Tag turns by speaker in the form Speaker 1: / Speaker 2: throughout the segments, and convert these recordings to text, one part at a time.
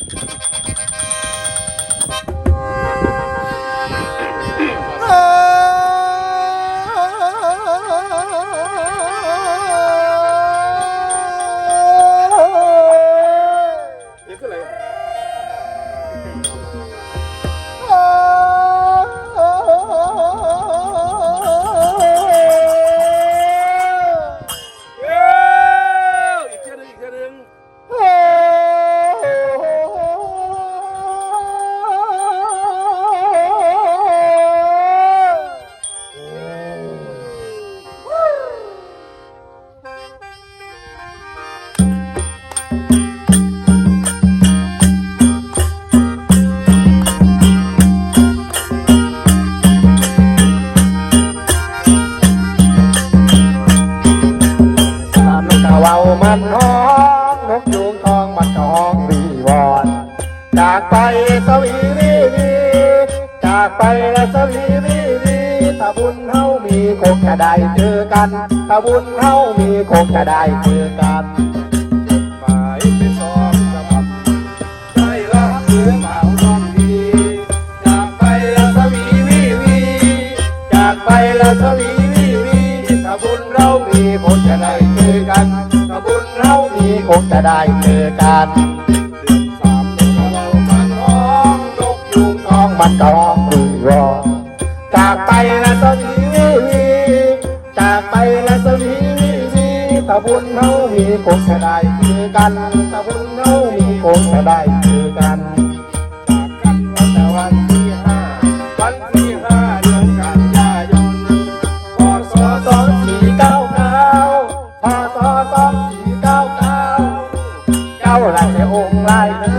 Speaker 1: นี่ จากไปสวีวีวีจากไปแล้วสวีวีวีถ้าบุญเฮามีคงจะได้เจอกันถ้าบุญเฮามีคงจะได้เจอกันหมายไปสองฉบับได้รักหรือเปล่าน้องดีจากไปแล้วสวีวีวีจากไปแล้วสวีวีวีถ้าบุญเรามีคงจะได้เจอกันถ้าบุญเรามีคงจะได้เจอกัน องมันก็ร้องรื้อรองจากไปแล้วสวีวีวีจากไปแล้วสวีวีวีถ้าบุญเรามีคงจะได้เจอกันถ้าบุญเรามีคงจะได้เจอกันจากกันวันแต่วันที่ห้าวันที่ห้าเดือนกันยายนพศสองสี่เก้าเก้าพศสองสี่เก้าเก้าเจ้าราชองค์ลายเนื้อ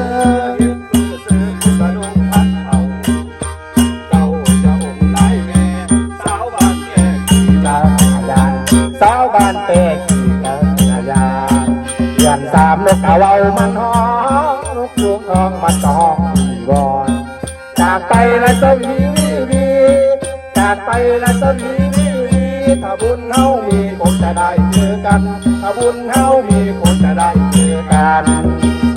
Speaker 1: าวบ้านแก่ขี่ลายานเดือนสามนกกะเหว่ามันฮ้องนกยูงทองมันต้องวอนจากไปแล้วสวีวีวีจากไปแล้วสวีวีวีถ้าบุญเฮามีคงจะได้เจอกันถ้าบุญเฮามีคงจะได้เจอกัน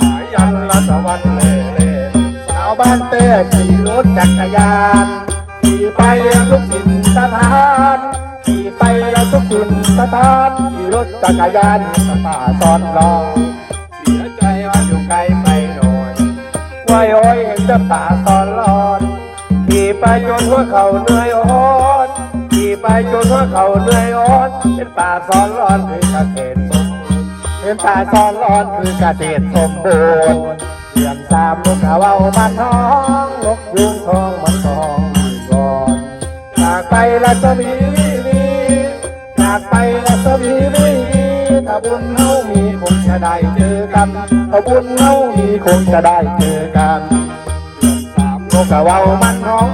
Speaker 1: สายยันละสวรรค์เล่เล่สาวบ้านเต้ขี่รถจักรยานขี่ไปทุกถิ่นสถาน กถิ่นสถานขี่รถจักรยานสป่าซ้อนรองเสียใจว่าอยู่ไกลไปหน่อยว่ายอ้อยเห็นจะป่าตอนรอนขี่ไปจนหัวเขาเหนื่อยอ่อนขี่ไปจนหัวเขาเหนื่อยอ่อนเป็นป่าซ้อนรอนคือเกษตรสมบูรณ์เป็นป่าซ้อนรอนคือเกษตรสมบูรณ์เดือนสามนกเขาเอามาท้องนกยุงทองมันทองก่อนจากไปแล้วจะมี จากไปแล้วจะมีวีวีถ้าบุญเฮามีคงจะได้เจอกันถ้าบุญเฮามีคงจะได้เจอกันเดือนสามนกกะเหว่ามันร้อง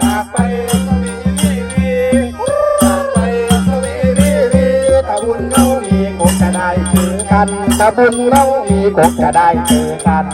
Speaker 1: จากไปสวีวีวีจากไปสวีวีวีถ้าบุญเฮามีคงจะได้เจอกันถ้าบุญเรามีคงจะได้เจอกัน